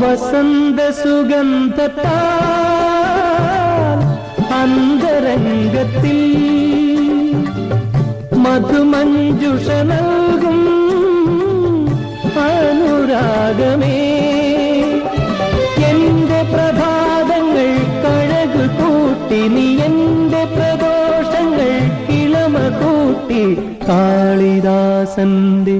വസന്ത സുഗന്ധത്താൽ അന്തരംഗത്തിൽ മധുമഞ്ജുഷ നൽകും അനുരാഗമേ. കൂട്ടി കാളിദാസന്റെ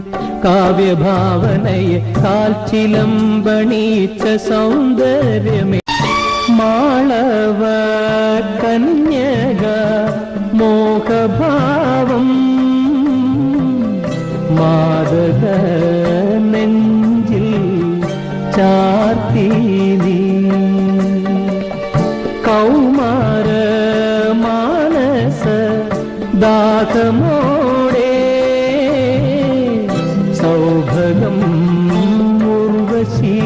കാവ്യഭാവനയെ കാൽച്ചിലമ്പണീച്ച സൗന്ദര്യമേ മാളവ കന്യക മോഹഭാവം മാതക നെഞ്ചിൽ ചാർത്തി ദാഹമോടെ സൗഭഗം ഉർവശി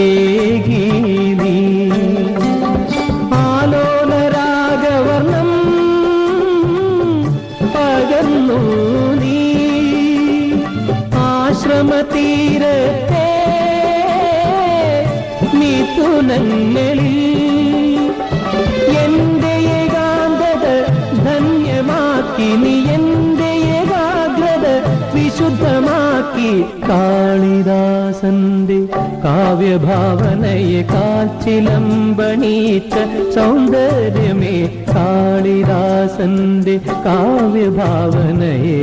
ഏകി നീ ആലോല രാഗവർണം പകർന്നു നീ. ആശ്രമതീരത്തെ മിഥുനങ്ങളിൽ കാളിദാസന്റെ കാവ്യഭാവനയെ കാച്ചിലമ്പണീച്ച സൗന്ദര്യമേ കാളിദാസന്റെ കാവ്യഭാവനയെ.